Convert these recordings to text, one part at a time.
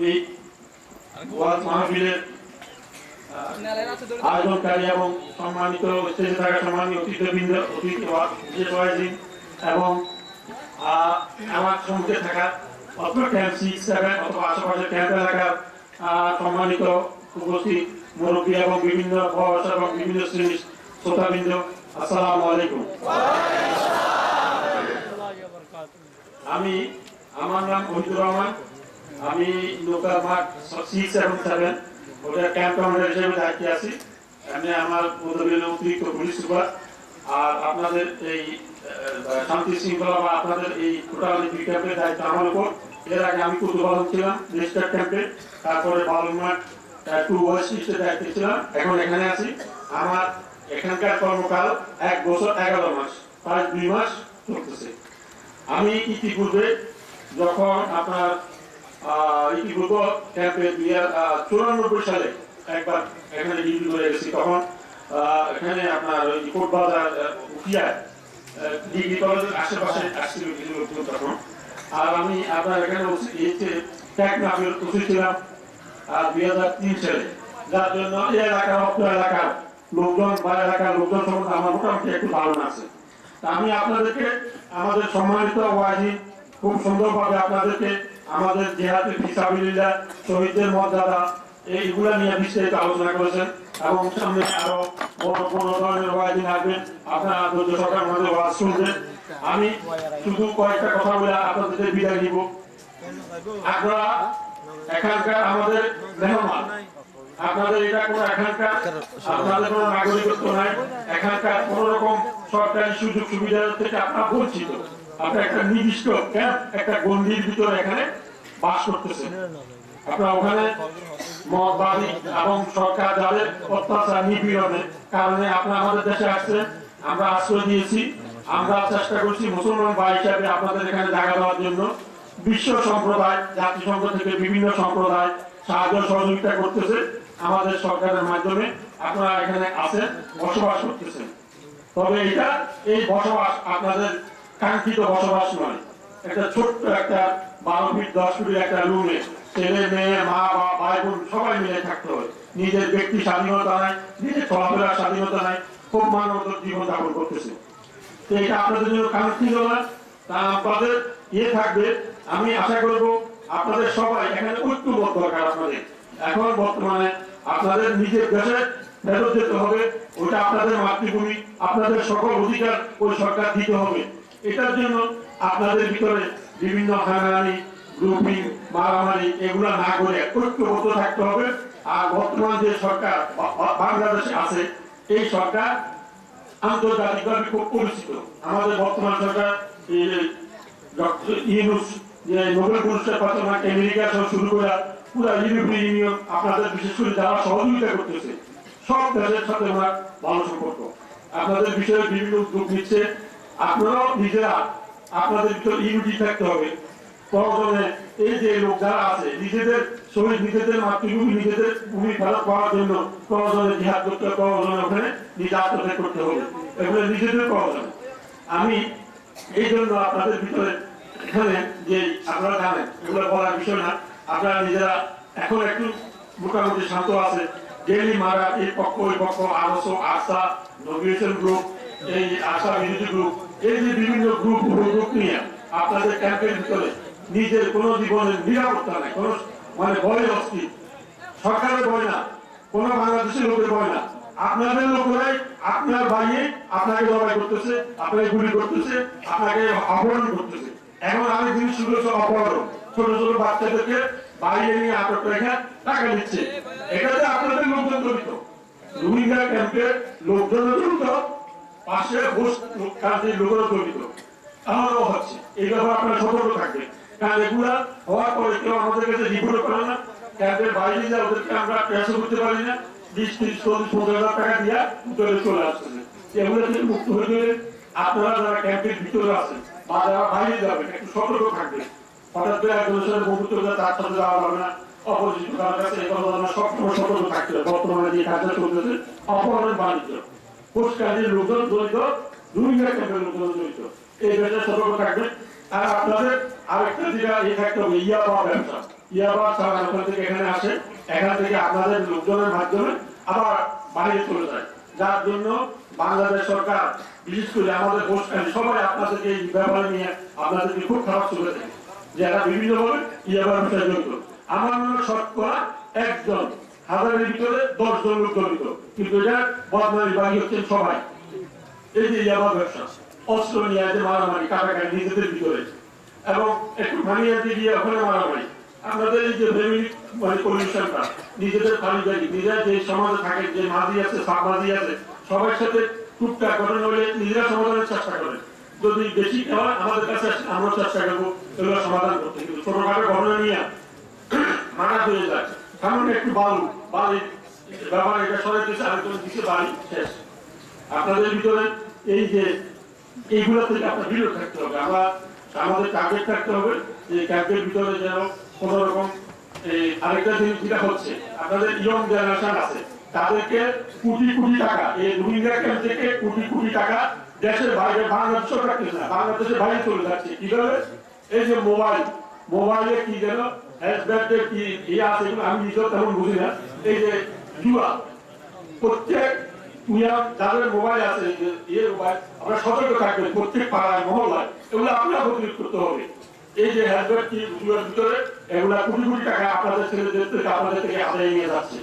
এই ওয়াজ মাহফিলের আয়োজনকারী এবং সম্মানিত স্টেজে থাকা সম্মানিত অতিথিবৃন্দ অতিথি বিশেষ এবং আমার সম্মুখে থাকা অত্র ক্যাম্প সিক্স সেভেন অথবা আশেপাশে ক্যাম্প আহ, সম্মানিত উপস্থিত মুরব্বী এবং বিভিন্ন বয়স এবং বিভিন্ন শ্রেণির শ্রোতাবৃন্দ আসসালামু আলাইকুম। আমি আমার নাম মহিদুর রহমান। আমি লোকাল মাঠ সিক্স এবং সেভেন ওটা ক্যাম্প কমান্ডার হিসেবে দায়িত্বে আছি। আমি আমার পদবীর অতিরিক্ত পুলিশ সুপার। আর আপনাদের এই শান্তি শৃঙ্খলা বা আপনাদের এই টোটাল ক্যাম্পের দায়িত্ব আমার উপর। এর আগে আমি কুতুবাদন ছিলাম, রেজিস্টার ক্যাম্পে তারপরে বালুরমাঠ টু ওয়েস্ট ইস্টের দায়িত্বে ছিলাম, এখন এখানে আছি। আমার এখানকার কর্মকাল এক বছর এগারো মাস, প্রায় দুই মাস চলতেছে। আমি ইতিপূর্বে যখন আপনার চুরানব্বই সালে একবার এখানে আপনার আশেপাশে লোকজন আর আমি আপনার এখানে ছিলাম আর দুই হাজার তিন সালে। যার এলাকার এলাকার বা এলাকার লোকজন আমার মোটামুটি একটু ধারণা আছে। আমি আপনাদেরকে আমাদের সম্মানিত ওয়াজি খুব সুন্দরভাবে আপনাদেরকে আমাদের জেহাদের ফিসাবিল্লাহ শহীদদের মর্যাদা, এইগুলা নিয়ে বিস্তারিত আলোচনা করেছেন এবং সামনে আরও বড় ধরনের ওয়াজিন আসবেন আপনারা ধৈর্য সরকার আমাদের ওয়াজ শুনবেন। আমি শুধু কয়েকটা কথা বলে আপনাদের বিদায় দিব আপনারা এখানকার আমাদের মেহমান, আপনাদের এটা কোনো এখানকার, আপনাদের কোনো নাগরিকত্ব নাই। এখানকার কোন রকম সরকারি সুযোগ সুবিধা থেকে আপনারা বঞ্চিত। আপনার একটা নির্দিষ্ট ক্যাম্প একটা গন্ডির ভিতরে এখানে বাস করতেছেন আপনারা ওখানে মদবাদী এবং সরকার যাদের অত্যাচার নিপীড়নের কারণে আপনারা আমাদের দেশে আসছেন, আমরা আশ্রয় দিয়েছি আমরা চেষ্টা করছি মুসলমান ভাই হিসাবে আপনাদের এখানে জায়গা দেওয়ার জন্য। বিশ্ব সম্প্রদায়, জাতিসংঘ থেকে বিভিন্ন সম্প্রদায় সাহায্য সহযোগিতা করতেছে আমাদের সরকারের মাধ্যমে। আপনারা এখানে আছেন, বসবাস করতেছেন। তবে এটা এই বসবাস আপনাদের কাঙ্ক্ষিত বসবাস নয়। একটা ছোট্ট একটা বারো ফিট দশ ফিটের একটা রুমে ছেলে, মেয়ে, মা, বাবা, ভাই, বোন সবাই মিলে থাকতে হয় নিজের ব্যক্তি স্বাধীনতা নাই, নিজের চলাফেরার স্বাধীনতা নাই, খুব মানব জীবন যাপন করতেছে। এটা আপনাদের জন্য কাঙ্ক্ষিত না, তা আপনাদের ইয়ে থাকবে। আমি আশা করব আপনাদের সবাই এখানে ঐক্যবোধ দরকার আপনাদের এখন বর্তমানে আপনাদের নিজের দেশে ফেরত যেতে হবে, ওটা আপনাদের মাতৃভূমি, আপনাদের সকল অধিকার ওই সরকার দিতে হবে। এটার জন্য আপনাদের ভিতরে বিভিন্ন হানাহানি গ্রুপিং মারামারি এগুলা না করে ঐক্যবদ্ধ থাকতে হবে। আর বর্তমান যে সরকার বাংলাদেশে আছে, এই সরকার আন্তর্জাতিকভাবে খুব পরিচিত। আমাদের বর্তমান সরকার ইউনুস যে নোবেল পুরস্কার প্রাপ্ত মাকে আমেরিকা সহ শুরু ইউরোপীয় ইউনিয়ন, আপনাদের বিশেষ করে যারা সহযোগিতা করতেছে, সব দেশের সাথে ভালো সম্পর্ক। আপনাদের বিষয়ে বিভিন্ন উদ্যোগ নিচ্ছে। আপনারাও নিজেরা আপনাদের ভিতরে ইউনিটি থাকতে হবে। এই যে লোক যারা আছে, নিজেদের শহীদ নিজেদের মাতৃভূমি, নিজেদের ভূমি ফেরত পাওয়ার জন্য জিহাদ করতে ওখানে নিজে আত্মত্যাগ করতে হবে। এগুলো নিজেদের আমি এই জন্য আপনাদের ভিতরে এখানে যে আপনারা জানেন, এগুলো বলার বিষয় না। আপনারা নিজেরা এখন একটু মোটামুটি শান্ত আছে ডেলি মারা, এই পক্ষ, ওই পক্ষ, আরসো আশা নভিয়েশন গ্রুপ, এই আশা বিরোধী গ্রুপ এই যে বিভিন্ন গ্রুপ নিয়ে আপনাদের ক্যাম্পের ভিতরে নিজের কোন জীবনের নিরাপত্তা নাই, কোন মানে ভয় অস্থির। সরকারের ভয় না, কোন বাংলাদেশের লোকের ভয় না। আপনাদের লোকেরাই আপনার ভাইয়ে আপনাকে জবাই করতেছে, আপনাকে গুলি করতেছে, আপনাকে অপহরণ করতেছে। এখন আমি জিনিস শুরু অপহরণ। ছোট ছোট বাচ্চাদেরকে বাইরে নিয়ে আটক রেখে টাকা নিচ্ছে এটাতে আপনাদের লোকজন জড়িত। রোহিঙ্গা ক্যাম্পের লোকজন জড়িত পাশে ঘুষ কাজে লোকেরও জড়িত। তাহলেও হচ্ছে। এই ব্যাপারে আপনারা সতর্ক থাকবেন। কারণ এগুলা হওয়ার পরে কেউ আমাদের কাছে রিপোর্ট করে না। ক্যাম্পের বাইরে যা ওদেরকে আমরা পেশা করতে পারি না। বিশ, ত্রিশ, চল্লিশ পনেরো হাজার টাকা দিয়া ভিতরে চলে আসতেছে এগুলো থেকে মুক্ত হয়ে গেলে আপনারা যারা ক্যাম্পের ভিতরে আছেন বা যারা বাইরে যাবেন, একটু সতর্ক থাকবেন। হঠাৎ করে একজনের সাথে বন্ধুত্ব তার সাথে যাওয়া যাবে না। অপরিচিত কারোর কাছে এই কথা সবসময় সতর্ক থাকতে হবে। বর্তমানে যে কাজটা চলতেছে অপহরণের বাণিজ্য। পুরস্কারের লোকজন জড়িত রোহিঙ্গা ক্যাম্পের লোকজন জড়িত। এই বিষয়ে সতর্ক থাকবেন। আর আপনাদের আরেকটা যেটা ইয়ে থাকতে হবে ইয়া বা ব্যবসা। ইয়াবা ছাড়া ওখান থেকে এখানে আসে, এখান থেকে আপনাদের লোকজনের মাধ্যমে আবার বাইরে চলে যায়। যার জন্য বাংলাদেশ সরকার, বিশেষ করে আমাদের গোষ্ঠী সবাই আপনাদেরকে এই ব্যাপারে নিয়ে আপনাদেরকে খুব খারাপ চলে থাকে। যে এরা বিভিন্নভাবে ইয়াবার বিষয়ে জড়িত। আমার মনে হয় শতকরা একজন হাজারের ভিতরে দশ জন লোক জড়িত কিন্তু এটা বদনামী বাড়ি হচ্ছেন সবাই। এই যে ইয়াবা ব্যবসা, অস্ত্র নিয়ে যে মারামারি, কাটাকাটি নিজেদের ভিতরে। এবং একটু মানিয়াতে গিয়ে ওখানে মারামারি। আপনাদের এই যে ফ্যামিলি মানে পলিউশনটা নিজেদের পারিবারিক নিজেরা যে সমাজে থাকে, যে মাঝি আছে, সাপ মাঝি আছে, সবার সাথে টুকটাক ঘটনা হলে নিজেরা সমাধানের চেষ্টা করে। যদি বেশি হয় আমাদের কাছে আমরা চেষ্টা করব এগুলো সমাধান করতে। কিন্তু ছোটখাটো ঘটনা নিয়ে মারা হয়ে যায়। সামনে একটু বালু। আপনাদের ভিতরে এই যে, এইগুলো থেকে আপনার বিরত থাকতে হবে। আমরা, আমাদের টার্গেট থাকতে হবে যে ক্যাম্পের ভিতরে যেন কোন রকম আরেকটা জিনিস যেটা হচ্ছে, আপনাদের ইয়ং জেনারেশন আছে, তাদেরকে কোটি কোটি টাকা, এই রোহিঙ্গা ক্যাম্প থেকে কোটি কোটি টাকা দেশের বাইরে, বাংলাদেশও রাখতেছে বাংলাদেশের বাইরে চলে যাচ্ছে। কীভাবে? এই যে মোবাইল মোবাইলে কি যেন হ্যাশব্যাগের কি ইয়ে আছে আমি নিজেও তেমন বুঝি না এই যে জুয়া প্রত্যেক মিয়া যাদের মোবাইল আছে ইয়ে মোবাইল আমরা সতর্ক থাকবেন প্রত্যেক পাড়ায়, মহল্লায়। এগুলো আপনারা প্রতিরোধ করতে হবে। এই যে হ্যাশব্যাগ কি জুয়ার ভিতরে, এগুলা কোটি কোটি টাকা আপনাদের ছেলেদের থেকে, আপনাদের থেকে আদায় নিয়ে যাচ্ছে।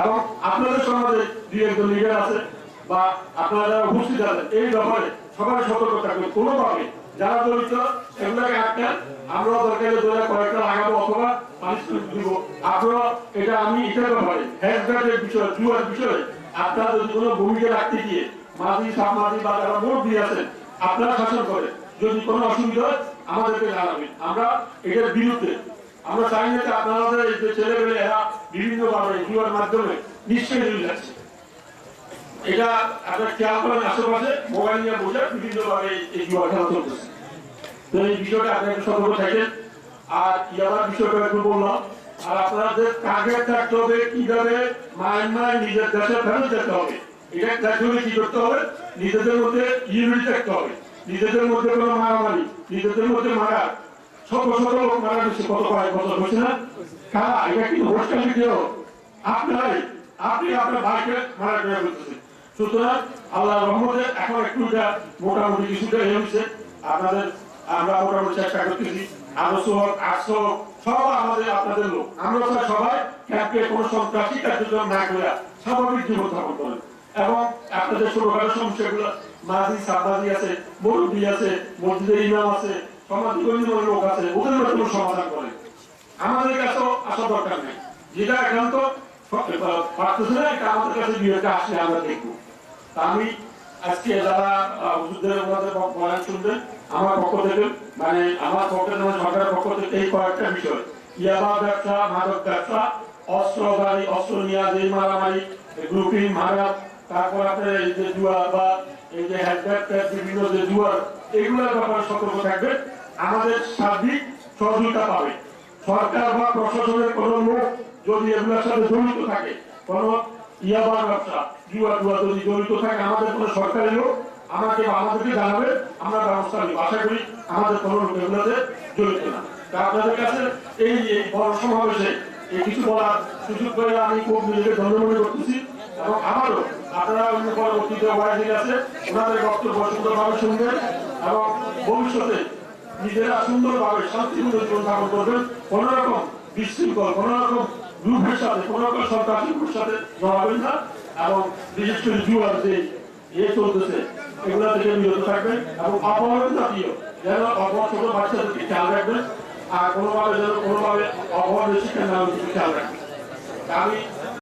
এবং আপনাদের সমাজে দুই একজন লিডার আছে, বা আপনারা উপস্থিত আছেন, এই ব্যাপারে সবাই সতর্ক থাকবেন। কোনোভাবে যারা এগুলোকে আটকান আমরা কয়েকটা লাগাবো অথবা পানিশমেন্ট দিব। আপনারা, এটা আমি বিষয় জুয়ার আপনারা যদি কোনো ভূমিকা রাখতে গিয়ে মাঝি বা যারা ভোট দিয়ে আছেন, আপনারা শাসন করে যদি কোনো অসুবিধা হয়, আমাদেরকে জানাবেন। আমরা এটার বিরুদ্ধে, আমরা চাই না যে আপনাদের এই যে ছেলেমেয়ে এরা জুয়ার মাধ্যমে নিশ্চয়ই যাচ্ছে এটা খেয়াল করেন আশেপাশে মোবাইল নিয়ে বসে বিভিন্ন ভাবে এই চলতেছে এই বিষয়টা সতর্ক থাকেন। আর ইয়াবার বিষয়টা একটু বললাম। আর আপনাদের টার্গেট থাকতে হবে কীভাবে মায়ানমার নিজের দেশে ফেরত যেতে হবে। এটা কি করতে হবে? নিজেদের মধ্যে ইউনিটি থাকতে হবে। নিজেদের মধ্যে কোনো মারামারি, নিজেদের মধ্যে মারা শত শত লোক মারা গেছে কত কয়েক বছর হয়েছে না? কারা? এটা কিন্তু হোস্টেল আপনারাই আপনি আপনার ভাইকে মারা করে সুতরাং আল্লাহ রহমতে এখন একটু যা মোটামুটি কিছুটা হয়েছে। আপনাদের, আমরা মোটামুটি চেষ্টা করতেছি। আটশো হোক সব আমাদের, আপনাদের লোক। আমরা সবাই ক্যাম্পে কোনো সন্ত্রাসী কার্যক্রম না করে স্বাভাবিক জীবন করেন এবং আপনাদের ছোটখাটো সমস্যাগুলো মাঝি সাবাজি আছে, মুরব্বী আছে মসজিদের ইমাম আছে, সমাজী গণ্যমান্য লোক আছে, ওদের মাধ্যমে সমাধান করেন আমাদের কাছেও আসা দরকার নেই। যেটা একান্ত পারতেছে না, এটা আমাদের কাছে বিয়েটা আসলে আমরা দেখব। আমি আজকে যারা হুজুরদের ওনাদের বয়ান শুনবেন, আমার পক্ষ থেকে মানে আমার মানে সরকারের পক্ষ থেকে এই কয়েকটা বিষয়। ইয়াবা ব্যবসা, মাদক ব্যবসা, অস্ত্র গাড়ি, অস্ত্র নিয়ে যে মারামারি গ্রুপিং, মারাত, তারপর আপনার এই যে জুয়া বা এই যে হ্যান্ডব্যাগ বিভিন্ন যে জুয়ার এগুলোর ব্যাপারে সতর্ক থাকবে আমাদের সার্বিক সহযোগিতা পাবে সরকার বা প্রশাসনের কোন লোক যদি এগুলোর সাথে জড়িত থাকে, কোন ইয়াবার ব্যবসা জুয়া জুয়া যদি জড়িত থাকে, আমাদের কোনো সরকারি লোক, আমাকে আমাদেরকে জানাবে আমরা ব্যবস্থা নিব। আশা করি আমাদের কোনো লোক জড়িত না। তা আপনাদের কাছে এই বড় সমাবেশে এই কিছু বলার সুযোগ করে আমি খুব নিজেকে ধন্য করতেছি এবং আমারও আপনারা অন্য পরবর্তীতে ওয়াইজিং আছে ওনাদের বক্তব্য সুন্দরভাবে শুনবেন এবং ভবিষ্যতে নিজেরা সুন্দরভাবে শান্তিপূর্ণ জীবন যাপন করবেন। কোন রকম বিশৃঙ্খল কোন রকম গ্রুপের সাথে, কোন রকম সরকারি গ্রুপের সাথে জড়াবেন না, এবং বিশেষ করে জুয়ার যে ইয়ে চলতেছে, এগুলা থেকে বিরত থাকবেন, এবং অপহরণ জাতীয় যেন অপহর ছোট বাচ্চাদেরকে খেয়াল রাখবেন, আর কোনোভাবে যেন কোনোভাবে অপহরণের শিক্ষা না খেয়াল রাখবেন। আমি